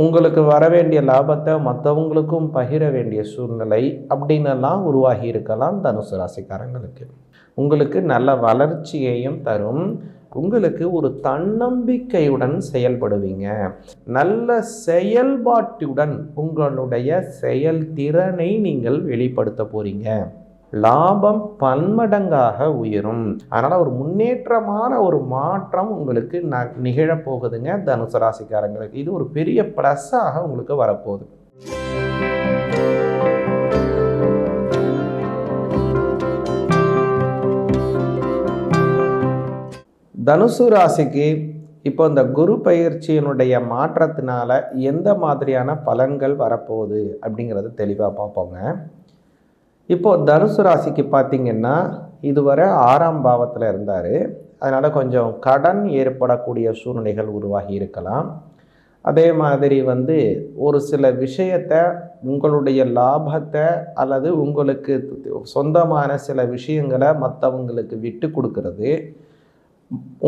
உங்களுக்கு வர வேண்டிய லாபத்தை மற்றவங்களுக்கும் பகிர வேண்டிய சூழ்நிலை அப்படின்னெல்லாம் உருவாகி இருக்கலாம் தனுசு ராசிக்காரங்களுக்கு. உங்களுக்கு நல்ல வளர்ச்சியையும் தரும். உங்களுக்கு ஒரு தன்னம்பிக்கையுடன் செயல்படுவீங்க. நல்ல செயல்பாட்டுடன் உங்களுடைய செயல்திறனை நீங்கள் வெளிப்படுத்த போகிறீங்க லாபம் பன்மடங்காக உயரும். அதனால் ஒரு முன்னேற்றமான ஒரு மாற்றம் உங்களுக்கு ந நிகழப்போகுதுங்க. தனுசு ராசிக்காரங்களுக்கு. இது ஒரு பெரிய ப்ளஸ்ஸாக உங்களுக்கு வரப்போகுது. தனுசு ராசிக்கு இப்போ இந்த குரு பயிற்சியினுடைய மாற்றத்தினால எந்த மாதிரியான பலன்கள் வரப்போகுது அப்படிங்கிறத தெளிவாக பார்ப்போங்க. இப்போது தனுசு ராசிக்கு பார்த்திங்கன்னா இதுவரை ஆறாம் பாவத்தில் இருந்தார். அதனால் கொஞ்சம் கடன் ஏற்படக்கூடிய சூழ்நிலைகள் உருவாகி இருக்கலாம். அதே மாதிரி வந்து ஒரு சில விஷயத்தை உங்களுடைய லாபத்தை அல்லது உங்களுக்கு சொந்தமான சில விஷயங்களை மற்றவங்களுக்கு விட்டு கொடுக்கறது.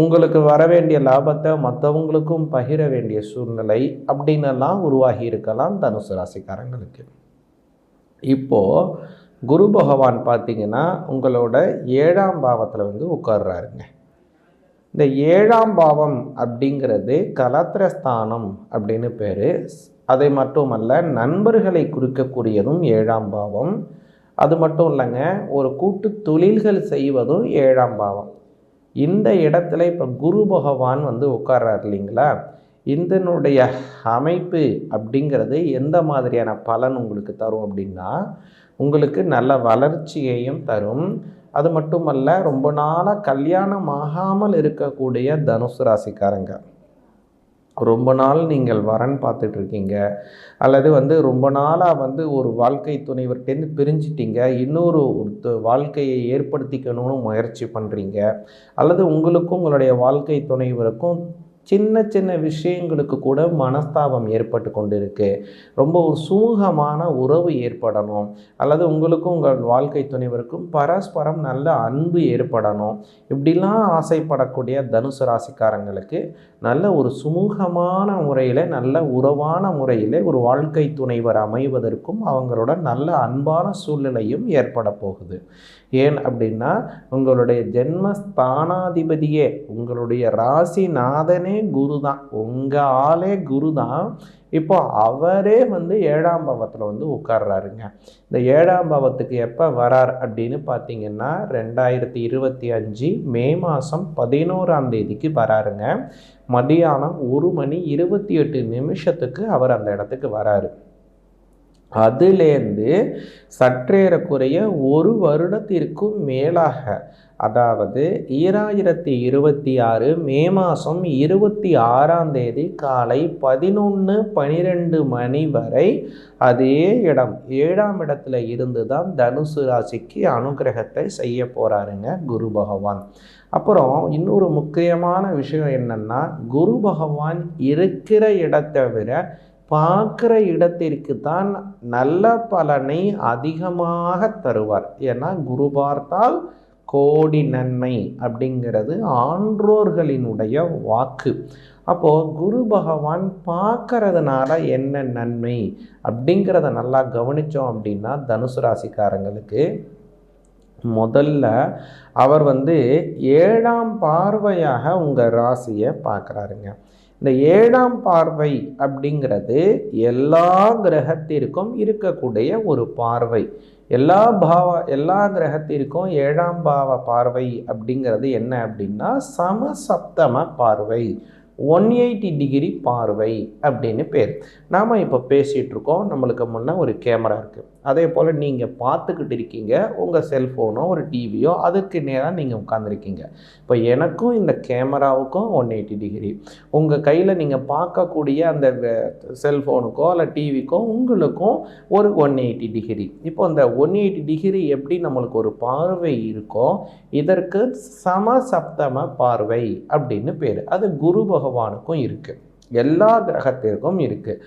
உங்களுக்கு வர வேண்டிய லாபத்தை மற்றவங்களுக்கும் பகிர வேண்டிய சூழ்நிலை அப்படின்னெல்லாம் உருவாகி இருக்கலாம் தனுசு ராசிக்காரங்களுக்கு. இப்போது குரு பகவான் பார்த்தீங்கன்னா உங்களோட ஏழாம் பாவத்தில் வந்து உட்கார்றாருங்க. இந்த ஏழாம் பாவம் அப்படிங்கிறது கலத்திரஸ்தானம் அப்படின்னு பேர். அதை மட்டுமல்ல நண்பர்களை குறிக்கக்கூடியதும் ஏழாம் பாவம். அது மட்டும் இல்லைங்க ஒரு கூட்டு தொழில்கள் செய்வதும் ஏழாம் பாவம். இந்த இடத்துல இப்போ குரு பகவான் வந்து உட்கார்றார் இல்லைங்களா? இதனுடைய அமைப்பு அப்படிங்கிறது எந்த மாதிரியான பலன் உங்களுக்கு தரும் அப்படின்னா உங்களுக்கு நல்ல வளர்ச்சியையும் தரும். அது மட்டுமல்ல ரொம்ப நாளாக கல்யாணம் ஆகாமல் இருக்கக்கூடிய தனுசு ராசிக்காரங்க. ரொம்ப நாள் நீங்கள் வரன் பார்த்துட்டு இருக்கீங்க அல்லது வந்து ரொம்ப நாளாக வந்து ஒரு வாழ்க்கை துணைவர்கிட்டேருந்து பிரிஞ்சிட்டீங்க. இன்னொரு வாழ்க்கையை ஏற்படுத்திக்கணும்னு முயற்சி பண்ணுறீங்க அல்லது உங்களுக்கும் உங்களுடைய வாழ்க்கை துணைவருக்கும் சின்ன சின்ன விஷயங்களுக்கு கூட மனஸ்தாபம் ஏற்பட்டு கொண்டு இருக்கு ரொம்ப ஒரு சுமூகமான உறவு ஏற்படணும். அல்லது உங்களுக்கும் உங்கள் வாழ்க்கை துணைவருக்கும் பரஸ்பரம் நல்ல அன்பு ஏற்படணும். இப்படிலாம் ஆசைப்படக்கூடிய தனுசு ராசிக்காரங்களுக்கு நல்ல ஒரு சுமூகமான முறையில் நல்ல உறவான முறையில் ஒரு வாழ்க்கை துணைவர் அமைவதற்கும் அவங்களோட நல்ல அன்பான சூழ்நிலையும் ஏற்பட போகுது. ஏன் அப்படின்னா உங்களுடைய ஜென்மஸ்தானாதிபதியே உங்களுடைய ராசிநாதனே குரு தான் உங்கள் ஆளே குரு தான் இப்போ அவரே வந்து ஏழாம் பாவத்தில் வந்து உட்கார்றாருங்க. இந்த ஏழாம் பாவத்துக்கு எப்போ வரார் அப்படின்னு பார்த்தீங்கன்னா ரெண்டாயிரத்தி இருபத்தி அஞ்சு மே மாதம் பதினோராம் தேதிக்கு வராருங்க. மதியானம் ஒரு மணி இருபத்தி எட்டு நிமிஷத்துக்கு அவர் அந்த இடத்துக்கு வராரு. அதுலேருந்து சற்றேறக்குறைய ஒரு வருடத்திற்கும் மேலாக அதாவது ஈராயிரத்தி இருபத்தி ஆறு மே மாதம் இருபத்தி ஆறாம் தேதி காலை பதினொன்று பனிரெண்டு மணி வரை அதே இடம் ஏழாம் இடத்துல இருந்து தான் தனுசு ராசிக்கு அனுகிரகத்தை செய்ய போகிறாருங்க குரு பகவான். அப்புறம் இன்னொரு முக்கியமான விஷயம் என்னென்னா குரு பகவான் இருக்கிற இடத்தை விட பார்க்குற இடத்திற்கு தான் நல்ல பலனை அதிகமாக தருவார். ஏன்னா குரு பார்த்தால் கோடி நன்மை அப்படிங்கிறது ஆன்றோர்களினுடைய வாக்கு. அப்போது குரு பகவான் பார்க்கறதுனால என்ன நன்மை அப்படிங்கிறத நல்லா கவனித்தோம் அப்படின்னா தனுசு ராசிக்காரங்களுக்கு முதல்ல அவர் வந்து ஏழாம் பார்வையாக உங்கள் ராசியை பார்க்குறாருங்க. இந்த ஏழாம் பார்வை அப்படிங்கிறது எல்லா கிரகத்திற்கும் இருக்கக்கூடிய ஒரு பார்வை. எல்லா பாவ எல்லா கிரகத்திற்கும் ஏழாம் பாவ பார்வை அப்படிங்கிறது என்ன அப்படின்னா சமசப்தம பார்வை. ஒன் எயிட்டி டிகிரி பார்வை அப்படின்னு பேர். நாம் இப்போ பேசிகிட்ருக்கோம் நம்மளுக்கு முன்னே ஒரு கேமரா இருக்குது அதே போல் நீங்கள் பார்த்துக்கிட்டு இருக்கீங்க. உங்கள் செல்ஃபோனோ ஒரு டிவியோ அதுக்கு நேராக நீங்கள் உட்காந்துருக்கீங்க இப்போ எனக்கும் இந்த கேமராவுக்கும் ஒன் எயிட்டி டிகிரி. உங்கள் கையில் நீங்கள் பார்க்கக்கூடிய அந்த செல்ஃபோனுக்கோ இல்லை டிவிக்கோ உங்களுக்கும் ஒரு ஒன் எயிட்டி டிகிரி. இப்போ இந்த ஒன் எயிட்டி டிகிரி எப்படி நம்மளுக்கு ஒரு பார்வை இருக்கோ இதற்கு சமசப்தம பார்வை அப்படின்னு பேர். அது குரு பகவானுக்கும் இருக்குது எல்லா கிரகத்திற்கும் இருக்குது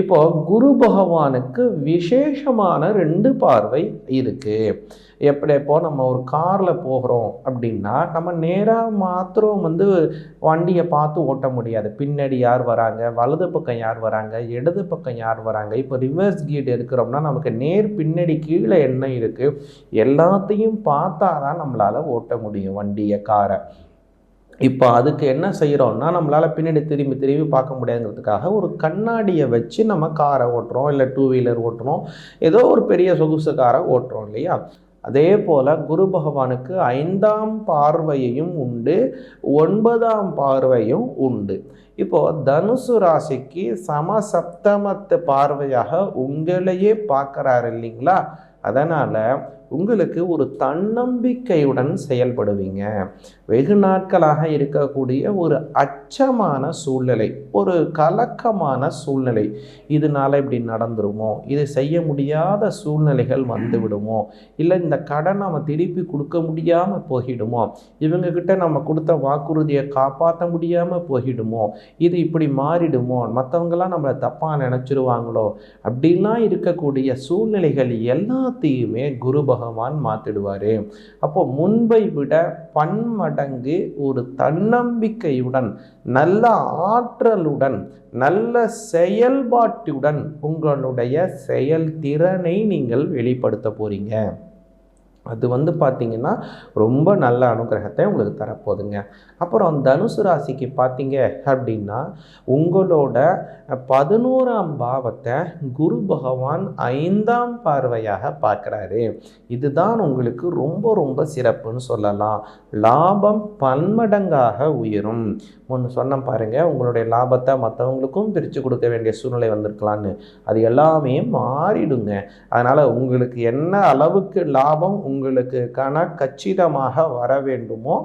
இப்போ குரு பகவானுக்கு விசேஷமான ரெண்டு பார்வை இருக்குது எப்படி இப்போ நம்ம ஒரு காரில் போகிறோம் அப்படின்னா நம்ம நேராக மாத்திரம் வந்து வண்டியை பார்த்து ஓட்ட முடியாது. பின்னாடி யார் வராங்க? வலது பக்கம் யார் வராங்க? இடது பக்கம் யார் வராங்க? இப்போ ரிவர்ஸ் கீட் எடுக்கிறோம்னா நமக்கு நேர் பின்னாடி கீழே என்ன இருக்குது எல்லாத்தையும் பார்த்தா தான் நம்மளால் ஓட்ட முடியும் வண்டியை காரை. இப்போ அதுக்கு என்ன செய்கிறோம்னா நம்மளால் பின்னாடி திரும்பி திரும்பி பார்க்க முடியாதுங்கிறதுக்காக ஒரு கண்ணாடியை வச்சு நம்ம காரை ஓட்டுறோம் இல்லை டூ வீலர் ஓட்டுறோம் ஏதோ ஒரு பெரிய சொகுசு காரை ஓட்டுறோம் இல்லையா? அதே போல் குரு பகவானுக்கு ஐந்தாம் பார்வையையும் உண்டு ஒன்பதாம் பார்வையும் உண்டு. இப்போது தனுசு ராசிக்கு சமசப்தமத்து பார்வையாக உங்களையே பார்க்குறாரு இல்லைங்களா? அதனால் உங்களுக்கு ஒரு தன்னம்பிக்கையுடன் செயல்படுவீங்க. வெகு நாட்களாக இருக்கக்கூடிய ஒரு அச்சமான சூழ்நிலை ஒரு கலக்கமான சூழ்நிலை. இதனால இப்படி நடந்துருமோ? இது செய்ய முடியாத சூழ்நிலைகள் வந்து விடுமோ இல்லை இந்த கடன் நம்ம திருப்பி கொடுக்க முடியாமல் போகிடுமோ? இவங்கக்கிட்ட நம்ம கொடுத்த வாக்குறுதியை காப்பாற்ற முடியாமல் போகிடுமோ? இது இப்படி மாறிடுமோ? மற்றவங்களாம் நம்மளை தப்பாக நினச்சிருவாங்களோ? அப்படிலாம் இருக்கக்கூடிய சூழ்நிலைகள் எல்லாத்தையுமே குரு பகவான் மாற்றிடுவார் அப்போ முன்பை விட பன்மடங்கு ஒரு தன்னம்பிக்கையுடன் நல்ல ஆற்றலுடன் நல்ல செயல்பாட்டுடன் உங்களுடைய செயல்திறனை நீங்கள் வெளிப்படுத்த போகிறீங்க அது வந்து பார்த்திங்கன்னா ரொம்ப நல்ல அனுகிரகத்தை உங்களுக்கு தரப்போகுதுங்க. அப்புறம் தனுசு ராசிக்கு பார்த்தீங்க அப்படின்னா உங்களோட பதினோராம் பாவத்தை குரு பகவான் ஐந்தாம் பார்வையாக பார்க்குறாரு. இதுதான் உங்களுக்கு ரொம்ப ரொம்ப சிறப்புன்னு சொல்லலாம். லாபம் பன்மடங்காக உயரும். ஒன்று சொன்ன பாருங்கள் உங்களுடைய லாபத்தை மற்றவங்களுக்கும் பிரித்து கொடுக்க வேண்டிய சூழ்நிலை வந்திருக்கலான்னு அது எல்லாமே மாறிடுங்க. அதனால் உங்களுக்கு என்ன அளவுக்கு லாபம் உங்களுக்கு கண கச்சிதமாக வர வேண்டுமோ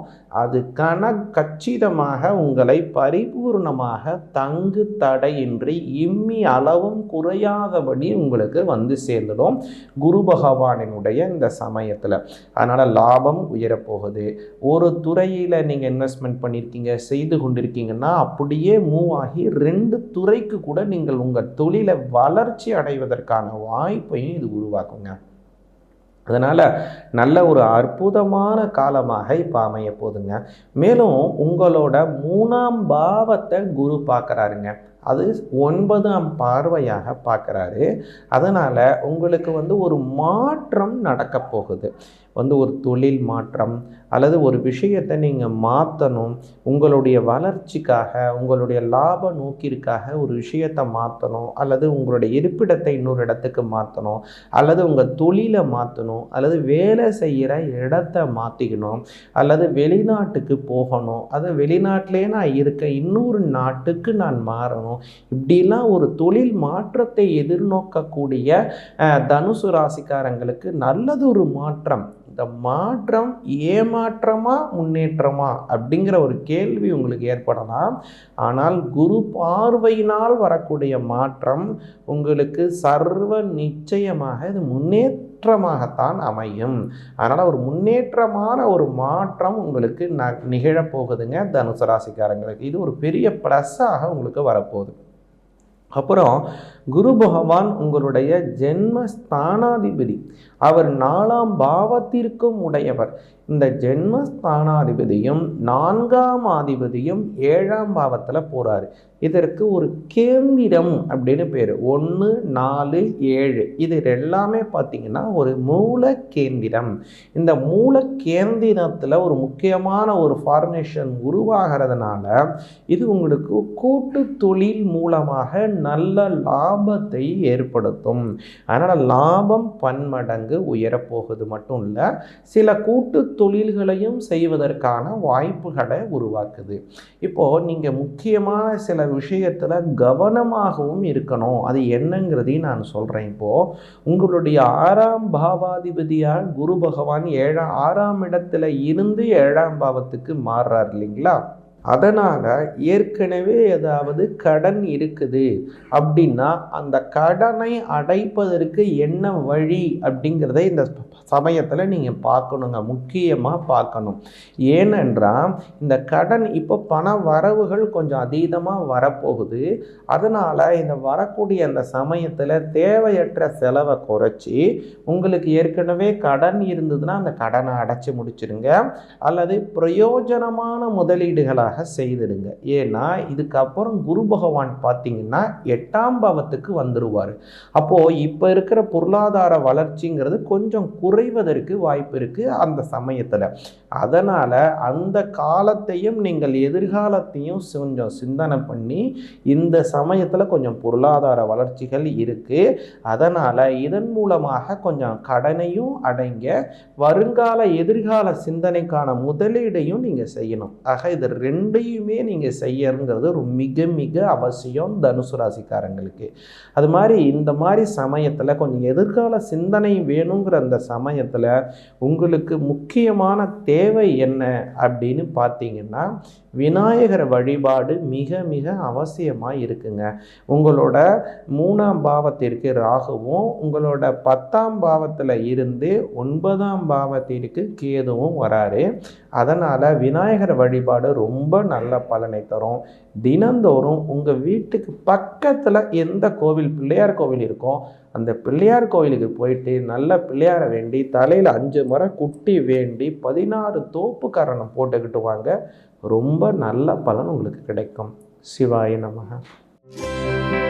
அது கண கச்சிதமாக உங்களை பரிபூர்ணமாக தங்கு தடையின்றி இம்மி அளவும் குறையாதபடி உங்களுக்கு வந்து சேர்ந்துடும் குரு பகவானினுடைய இந்த சமயத்தில். அதனால் லாபம் உயரப்போகுது. ஒரு துறையில் நீங்கள் இன்வெஸ்ட்மெண்ட் பண்ணியிருக்கீங்க செய்து கொண்டிருக்கீங்கன்னா அப்படியே மூவ் ஆகி ரெண்டு துறைக்கு கூட நீங்கள் உங்கள் தொழிலை வளர்ச்சி அடைவதற்கான வாய்ப்பையும் இது உருவாக்குங்க. அதனால் நல்ல ஒரு அற்புதமான காலமாக இப்போ அமைய போதுங்க மேலும் உங்களோட மூணாம் பாவத்தை குரு பார்க்குறாருங்க. அது ஒன்பதாம் பார்வையாக பார்க்குறாரு. அதனால் உங்களுக்கு வந்து ஒரு மாற்றம் நடக்க போகுது. வந்து ஒரு தொழில் மாற்றம் அல்லது ஒரு விஷயத்தை நீங்கள் மாற்றணும் உங்களுடைய வளர்ச்சிக்காக உங்களுடைய லாப நோக்கிற்காக ஒரு விஷயத்தை மாற்றணும் அல்லது உங்களுடைய இருப்பிடத்தை இன்னொரு இடத்துக்கு மாற்றணும் அல்லது உங்கள் தொழிலை மாற்றணும் அல்லது வேலை செய்கிற இடத்த மாற்றிக்கணும் அல்லது வெளிநாட்டுக்கு போகணும். அது வெளிநாட்டிலே நான் இருக்க இன்னொரு நாட்டுக்கு நான் மாறணும். இப்படிலாம் ஒரு தொழில் மாற்றத்தை எதிர்நோக்கக்கூடிய தனுசு ராசிக்காரங்களுக்கு நல்லதொரு மாற்றம். இந்த மாற்றம் ஏமாற்றமா முன்னேற்றமா அப்படிங்கிற ஒரு கேள்வி உங்களுக்கு ஏற்படலாம். ஆனால் குரு பார்வையினால் வரக்கூடிய மாற்றம் உங்களுக்கு சர்வ நிச்சயமாக இது முன்னேற்றமாகத்தான் அமையும். அதனால் ஒரு முன்னேற்றமான ஒரு மாற்றம் உங்களுக்கு ந நிகழப்போகுதுங்க. தனுசு ராசிக்காரங்களுக்கு. இது ஒரு பெரிய ப்ளஸ்ஸாக உங்களுக்கு வரப்போகுது. அப்புறம் குரு பகவான் உங்களுடைய ஜென்ம ஸ்தானாதிபதி அவர் நாலாம் பாவத்திற்கும் உடையவர். இந்த ஜென்மஸ்தானாதிபதியும் நான்காம் அதிபதியும் ஏழாம் பாவத்தில் போகிறாரு இதற்கு ஒரு கேந்திரம் அப்படின்னு பேர். ஒன்று நாலு ஏழு. இது எல்லாமே பார்த்திங்கன்னா ஒரு மூல கேந்திரம். இந்த மூல கேந்திரத்தில் ஒரு முக்கியமான ஒரு ஃபார்மேஷன் உருவாகிறதுனால இது உங்களுக்கு கூட்டு தொழில் மூலமாக நல்ல லாபத்தை ஏற்படுத்தும். அதனால் லாபம் பன்மடங்கு உயரப்போகுது மட்டும் இல்லை சில கூட்டு தொழில்களையும் செய்வதற்கான வாய்ப்புகளை உருவாக்குது. இப்போது நீங்கள் முக்கியமான சில விஷயத்தில் கவனமாகவும் இருக்கணும். அது என்னங்கிறதையும் நான் சொல்கிறேன் இப்போது உங்களுடைய ஆறாம் பாவாதிபதியாக குரு பகவான் ஏழாம் ஆறாம் இடத்துல இருந்து ஏழாம் பாவத்துக்கு மாறுறார் இல்லைங்களா? அதனால் ஏற்கனவே ஏதாவது கடன் இருக்குது அப்படின்னா அந்த கடனை அடைப்பதற்கு என்ன வழி அப்படிங்கிறத இந்த சமயத்தில் நீங்கள் பார்க்கணுங்க முக்கியமாக பார்க்கணும். ஏனென்றால் இந்த கடன் இப்போ பண வரவுகள் கொஞ்சம் அதீதமாக வரப்போகுது. அதனால் இந்த வரக்கூடிய அந்த சமயத்தில் தேவையற்ற செலவை குறைச்சி உங்களுக்கு ஏற்கனவே கடன் இருந்ததுன்னா அந்த கடனை அடைச்சி முடிச்சிருங்க. அல்லது பிரயோஜனமான முதலீடுகளாக செய்திடுங்க. ஏன்னா இதுக்கப்புறம் குரு பகவான் பார்த்தீங்கன்னா எட்டாம் பாவத்துக்கு வந்துடுவார் அப்போது இப்போ இருக்கிற பொருளாதார வளர்ச்சிங்கிறது கொஞ்சம் குறைவதற்கு வாய்ப்பு இருக்குது அந்த சமயத்தில். அதனால் அந்த காலத்தையும் நீங்கள் எதிர்காலத்தையும் கொஞ்சம் சிந்தனை பண்ணி இந்த சமயத்தில் கொஞ்சம் பொருளாதார வளர்ச்சிகள் இருக்குது அதனால் இதன் மூலமாக கொஞ்சம் கடனையும் அடைங்க. வருங்கால எதிர்கால சிந்தனைக்கான முதலீடையும் நீங்கள் செய்யணும். ஆக இது ரெண்டு ரெண்டையுமே நீங்கள் செய்யறங்கிறது ஒரு மிக மிக அவசியம் தனுசு ராசிக்காரங்களுக்கு. அது மாதிரி இந்த மாதிரி சமயத்தில் கொஞ்சம் எதிர்கால சிந்தனை வேணுங்கிற அந்த சமயத்தில் உங்களுக்கு முக்கியமான தேவை என்ன அப்படின்னு பார்த்தீங்கன்னா விநாயகர் வழிபாடு மிக மிக அவசியமாக இருக்குங்க. உங்களோட மூணாம் பாவத்திற்கு ராகுவும் உங்களோட பத்தாம் பாவத்தில் இருந்து ஒன்பதாம் பாவத்திற்கு கேதுவும் வராரு. அதனால் விநாயகர் வழிபாடு ரொம்ப ரொம்ப நல்ல பலனை தரும். தினந்தோறும் உங்கள் வீட்டுக்கு பக்கத்தில் எந்த கோவில் பிள்ளையார் கோவில் இருக்கோ அந்த பிள்ளையார் கோவிலுக்கு போயிட்டு நல்ல பிள்ளையாரை வேண்டி தலையில் அஞ்சு முறை குட்டி வேண்டி பதினாறு தோப்பு காரணம் போட்டுக்கிட்டு வாங்க. ரொம்ப நல்ல பலன் உங்களுக்கு கிடைக்கும். சிவாய நமக.